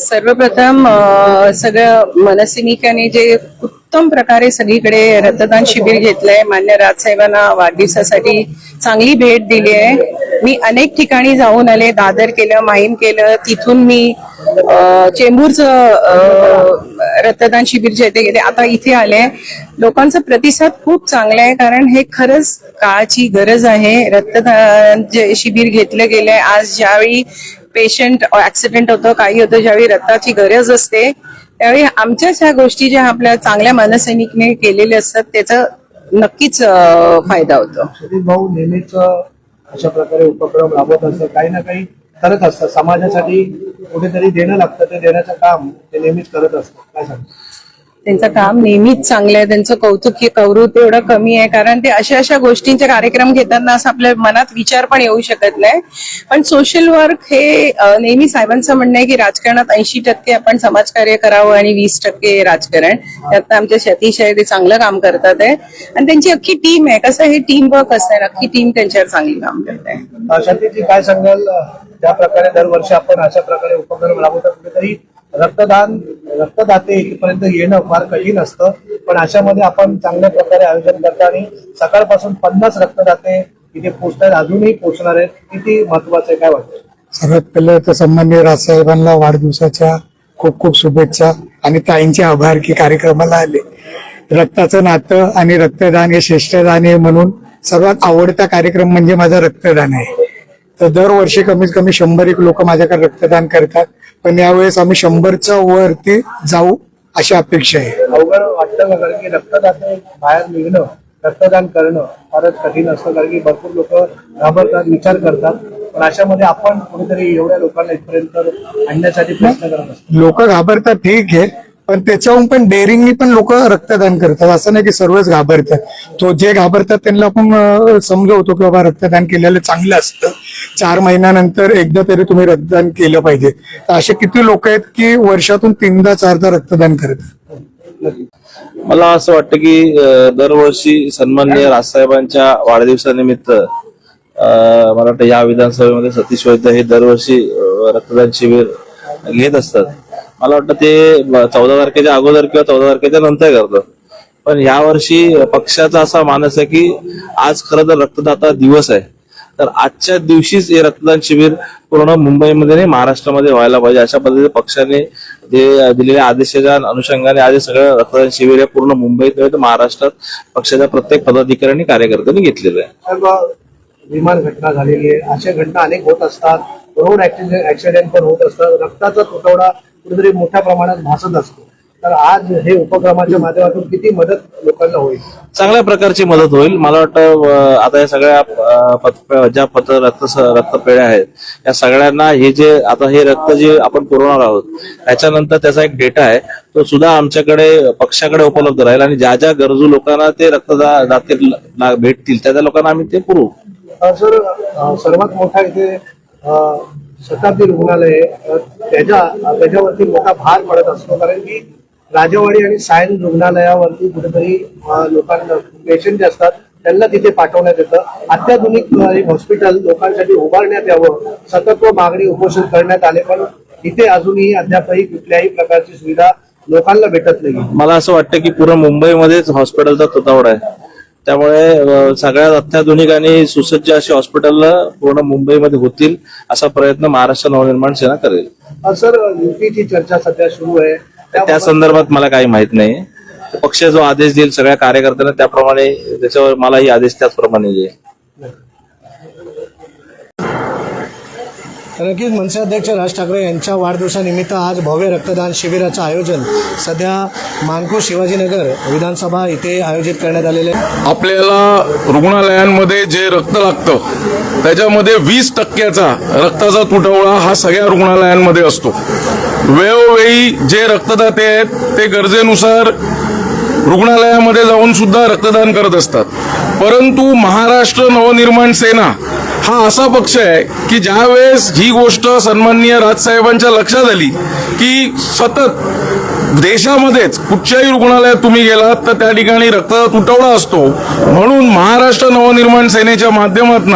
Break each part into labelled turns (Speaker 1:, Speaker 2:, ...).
Speaker 1: सर्वप्रथम अ, सगळं मनसिनिकाने जे उत्तम प्रकारे सगळीकडे रक्तदान शिबिर घेतलंय मान्य राजसाहेबांना वाढदिवसासाठी चांगली भेट दिली आहे. मी अनेक ठिकाणी जाऊन आले दादर केलं माहीम केलं तिथून मी चेंबूरचं रक्तदान शिबिर जे ते गेले आता इथे आले लोकांचा प्रतिसाद खूप चांगला आहे कारण हे खरंच काळाची गरज आहे. रक्तदान जे शिबिर घेतलं गेलंय आज ज्यावेळी पेशंट ऍक्सिडेंट होतं काही होतं ज्यावेळी रक्ताची गरज असते त्यावेळी आमच्याच ह्या गोष्टी ज्या आपल्या चांगल्या मनसैनिकने केलेल्या असतात त्याचा नक्कीच फायदा होतो.
Speaker 2: भाऊ नेहमीच अशा प्रकारे उपक्रम राबवत असतात. काही ना काही करत असतात. समाजासाठी कुठेतरी देणं लागतं. ते देण्याचं काम ते नेहमीच करत असतात. काय सांगतात
Speaker 1: त्यांचं काम नेहमीच चांगलं आहे त्यांचं कौतुक कौतुक एवढं कमी आहे कारण ते अशा अशा गोष्टींचे कार्यक्रम घेताना असं आपल्या मनात विचार पण येऊ शकत नाही. पण सोशल वर्क हे नेहमी साहेबांचं म्हणणं आहे की राजकारणात ऐंशी टक्के आपण समाजकार्य करावं आणि वीस टक्के राजकारण. त्यात आमच्या सतीश आहे ते चांगलं काम करतात आहे. आणि त्यांची अख्खी टीम आहे. कसं हे टीम वर्क असतं अख्खी टीम त्यांच्यावर चांगली काम करते.
Speaker 2: काय सांगाल? त्या प्रकारे दरवर्षी आपण अशा प्रकारे उपक्रम राबवतात कुठेतरी रक्तदान रक्तदाते इथपर्यंत येणं फार कठीण असतं. पण अशामध्ये आपण चांगल्या प्रकारे आयोजन करताना आणि सकाळपासून पन्नास रक्तदाते इथे पोहोचतात अजूनही पोहोचणार आहेत. किती महत्वाचं आहे काय वाटतं?
Speaker 3: सर्वात पहिले तर संबंधित राजसाहेबांना वाढदिवसाच्या खूप खूप शुभेच्छा आणि ताईंचे आभार की कार्यक्रमाला आले. रक्ताचं नातं आणि रक्तदान हे श्रेष्ठदान आहे म्हणून सर्वात आवडता कार्यक्रम म्हणजे माझा रक्तदान आहे. तर दरवर्षी कमीत कमी शंभर एक लोक माझ्याकडे रक्तदान करतात. पण यावेळेस आम्ही शंभरच्या वरती जाऊ अशी अपेक्षा आहे.
Speaker 2: अवघड वाटतं का? कारण की रक्तदाते बाहेर निघणं रक्तदान करणं फारच कठीण असतं. कारण की भरपूर लोक घाबरतात विचार करतात. पण अशामध्ये आपण कुठेतरी एवढ्या लोकांना इथपर्यंत आणण्यासाठी प्रयत्न करत असतो.
Speaker 3: लोक घाबरतात ठीक आहे. पण त्याच्याहून पण डेअरिंगनी पण लोक रक्तदान करतात. असं नाही की सर्वच घाबरतात. तो जे घाबरतात त्यांना आपण समजवतो की बाबा रक्तदान केलेलं चांगलं असतं. चार महिन्यानंतर एकदा तरी तुम्ही रक्तदान केलं पाहिजे. तर असे किती लोक आहेत की वर्षातून तीनदा चारदा रक्तदान करतात?
Speaker 4: मला असं वाटतं की दरवर्षी सन्माननीय राजसाहेबांच्या वाढदिवसानिमित्त मला वाटतं या विधानसभेमध्ये सतीश वैद्य हे दरवर्षी रक्तदान शिबिर घेत असतात. मला वाटतं ते चौदा तारखेच्या अगोदर किंवा चौदा तारखेच्या नंतर करतं. पण यावर्षी पक्षाचा असा मानस आहे की आज खरं तर रक्तदाता दिवस आहे. तर आजच्या दिवशीच हे रक्तदान शिबिर पूर्ण मुंबईमध्ये नाही महाराष्ट्रामध्ये व्हायला पाहिजे. अशा पद्धतीने पक्षाने जे दिलेल्या आदेशाच्या अनुषंगाने आज सगळं रक्तदान शिबिर हे पूर्ण मुंबईत नव्हे तर महाराष्ट्रात पक्षाच्या प्रत्येक पदाधिकाऱ्यांनी कार्यकर्त्यांनी घेतलेलं आहे.
Speaker 2: विमान घटना झालेली आहे. अशा घटना अनेक होत असतात. रोड ऍक्सिडेंट पण होत असतात. रक्ताचा तुटवडा कुठेतरी मोठ्या प्रमाणात भासत असतो. तर आज हे उपक्रमाच्या माध्यमातून किती मदत लोकांना होईल?
Speaker 4: चांगल्या प्रकारची मदत होईल. मला वाटतं आता या सगळ्या ज्या पत रक्त रक्तपेढ्या आहेत या सगळ्यांना हे जे आता हे रक्त जे आपण पुरवणार आहोत त्याच्यानंतर त्याचा एक डेटा आहे. तो सुद्धा आमच्याकडे पक्षाकडे उपलब्ध राहील आणि ज्या ज्या गरजू लोकांना ते रक्तदा भेटतील त्या त्या लोकांना आम्ही ते पुरवू.
Speaker 2: सर सर्वात मोठा इथे शताब्दी रुग्णालय त्याच्या त्याच्यावरती मोठा भार पडत असतो. कारण की राजवाडी आणि सायन रुग्णालयावरती कुठेतरी लोकांना पेशंट जे असतात त्यांना तिथे पाठवण्यात येतं. अत्याधुनिक एक हॉस्पिटल लोकांसाठी उभारण्यात यावं सतत व मागणी उपोषण करण्यात आले. पण इथे अजूनही अद्यापही कुठल्याही प्रकारची सुविधा लोकांना भेटत नाही
Speaker 4: मला असं वाटतं की पूर्ण मुंबईमध्येच हॉस्पिटलचा तुतावड आहे. त्यामुळे सगळ्यात अत्याधुनिक आणि सुसज्ज अशी हॉस्पिटल पूर्ण मुंबईमध्ये होतील असा प्रयत्न महाराष्ट्र नवनिर्माण सेना करेल.
Speaker 2: सर युतीची चर्चा सध्या सुरू आहे.
Speaker 4: त्या संदर्भात मला काही माहीत नाही. पक्ष जो आदेश देईल सगळ्या कार्यकर्त्यांना त्याप्रमाणे त्याच्यावर मलाही आदेश त्याचप्रमाणे येईल
Speaker 2: तर नक्कीच मनसे अध्यक्ष राज ठाकरे यांच्या वाढदिवसानिमित्त आज भव्य रक्तदान शिबिराचं आयोजन सध्या मानको शिवाजीनगर विधानसभा इथे आयोजित करण्यात आलेले आहे.
Speaker 5: आपल्याला रुग्णालयांमध्ये जे रक्त लागतं त्याच्यामध्ये वीस टक्क्याचा रक्ताचा तुटवडा हा सगळ्या रुग्णालयांमध्ये असतो. वेळोवेळी जे रक्तदाते आहेत ते गरजेनुसार रुग्णालयामध्ये जाऊन सुद्धा रक्तदान करत असतात. परंतु महाराष्ट्र नवनिर्माण सेना हा असा पक्ष आहे की ज्यावेळेस ही गोष्ट सन्माननीय राजसाहेबांच्या लक्षात आली की सतत देशामध्येच कुठच्याही रुग्णालयात तुम्ही गेलात तर त्या ठिकाणी रक्त तुटवडा असतो. म्हणून महाराष्ट्र नवनिर्माण सेनेच्या माध्यमातून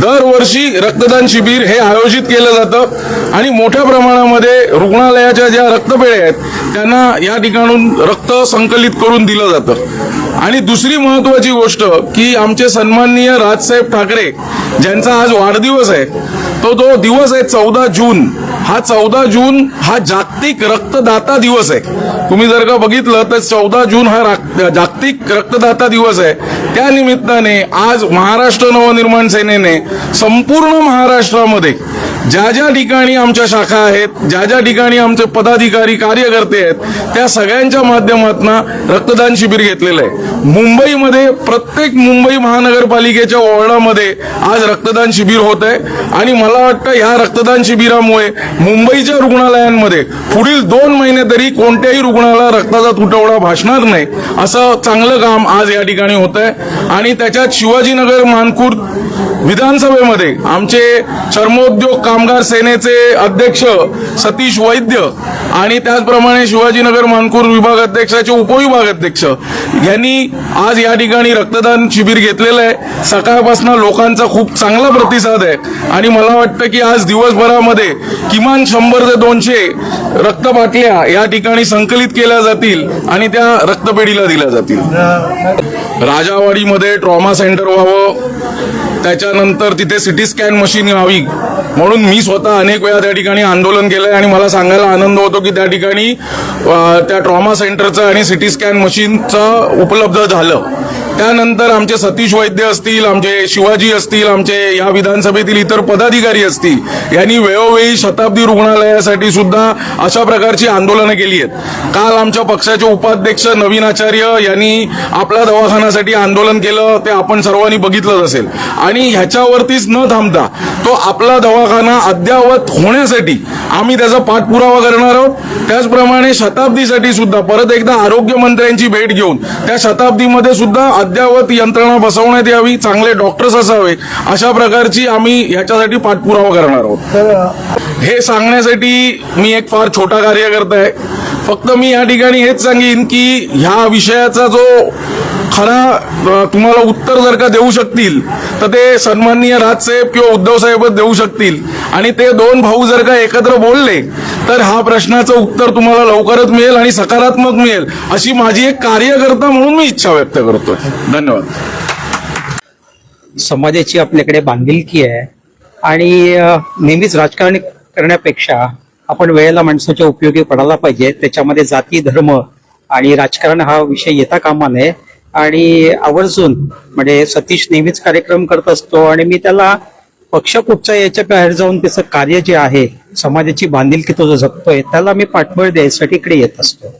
Speaker 5: दरवर्षी रक्तदान शिबिर हे आयोजित केलं जातं. आणि मोठ्या प्रमाणामध्ये रुग्णालयाच्या ज्या रक्तपेढ्या आहेत त्यांना या ठिकाणून रक्त संकलित करून दिलं जातं. आणि दुसरी महत्वाची गोष्ट की आमचे सन्माननीय राजसाहेब ठाकरे ज्यांचा आज वाढदिवस आहे तो तो दिवस आहे चौदा जून हा चौदा जून हा जागतिक रक्तदाता दिवस आहे. तुम्ही जर का बघितलं तर चौदा जून हा जागतिक रक्तदाता दिवस आहे. त्या निमित्ताने आज महाराष्ट्र नवनिर्माण सेनेने संपूर्ण महाराष्ट्रामध्ये ज्या ज्या ठिकाणी आमच्या शाखा आहेत ज्या ज्या ठिकाणी आमचे पदाधिकारी कार्यकर्ते आहेत त्या सगळ्यांच्या माध्यमातून रक्तदान शिबिर घेतलेलं आहे. मुंबईमध्ये प्रत्येक मुंबई महानगरपालिकेच्या वॉर्डामध्ये आज रक्तदान शिबिर होत आहे. आणि मला वाटतं ह्या रक्तदान शिबिरामुळे मुंबईच्या रुग्णालयांमध्ये पुढील दोन महिने तरी कोणत्याही रुग्णाला रक्ताचा तुटवडा भासणार नाही असं चांगलं काम आज या ठिकाणी होत आहे. आणि त्याच्यात शिवाजीनगर मानकूर विधानसभेमध्ये आमचे चर्मोद्योग कामगार सेनेचे अध्यक्ष सतीश वैद्य आणि त्याचप्रमाणे शिवाजीनगर मानकूर विभाग अध्यक्षाचे उपविभाग अध्यक्ष यांनी आज या ठिकाणी रक्तदान शिबिर घेतलेलं आहे. सकाळपासून लोकांचा खूप चांगला प्रतिसाद आहे. आणि मला वाटतं की आज दिवसभरामध्ये किमान शंभर ते दोनशे रक्तबाटल्या या ठिकाणी संकलित केल्या जातील आणि त्या रक्तपेढीला दिल्या जातील. राजावाडीमध्ये ट्रॉमा सेंटर व्हावं. त्याच्यानंतर तिथे सिटी स्कॅन मशीन यावी. म्हणून मी स्वतः अनेक वेळा त्या ठिकाणी आंदोलन केलंय आणि मला सांगायला आनंद होतो की त्या ठिकाणी त्या ट्रॉमा सेंटरचं आणि सिटी स्कॅन मशीनचं उपलब्ध झालं. त्यानंतर आमचे सतीश वैद्य असतील आमचे शिवाजी असतील आमचे या विधानसभेतील इतर पदाधिकारी असतील यांनी वेळोवेळी शताब्दी रुग्णालयासाठी सुद्धा अशा प्रकारची आंदोलनं केली आहेत. काल आमच्या पक्षाचे उपाध्यक्ष नवीन आचार्य यांनी आपल्या दवाखान्यासाठी आंदोलन केलं ते आपण सर्वांनी बघितलंच असेल. आणि ह्याच्यावरतीच न थांबता तो आपला दवाखाना अद्ययावत होण्यासाठी आम्ही त्याचा पाठपुरावा करणार आहोत. त्याचप्रमाणे शताब्दीसाठी सुद्धा परत एकदा आरोग्यमंत्र्यांची भेट घेऊन त्या शताब्दीमध्ये सुद्धा अद्ययावत यंत्रणा बसवण्यात यावी चांगले डॉक्टर्स असावे अशा प्रकारची आम्ही ह्याच्यासाठी पाठपुरावा करणार आहोत. हे सांगण्यासाठी मी एक फार छोटा कार्यकर्ता आहे. फक्त मी या ठिकाणी हेच सांगेन की ह्या विषयाचा जो खरा तुम्हाला उत्तर जर का देऊ शकतील तर ते सन्माननीय राजसाहेब किंवा उद्धव साहेबच देऊ शकतील. आणि ते दोन भाऊ जर का एकत्र बोलले तर हा प्रश्नाचं उत्तर तुम्हाला लवकरच मिळेल आणि सकारात्मक मिळेल अशी माझी एक कार्यकर्ता म्हणून मी इच्छा व्यक्त करतो धन्यवाद.
Speaker 6: समाजाची आपल्याकडे बांधिलकी आहे. आणि नेहमीच राजकारण करण्यापेक्षा आपण वेळेला माणसाच्या उपयोगी पडायला पाहिजे त्याच्यामध्ये जाती धर्म आणि राजकारण हा विषय येता कामा नये. आणि आवर्जून म्हणजे सतीश नेहमीच कार्यक्रम करत असतो आणि मी त्याला पक्ष कुठचा याच्या बाहेर जाऊन त्याचं कार्य जे आहे समाजाची बांधिलकी तो जो जगतोय त्याला मी पाठबळ द्यायसाठी इकडे येत असतो.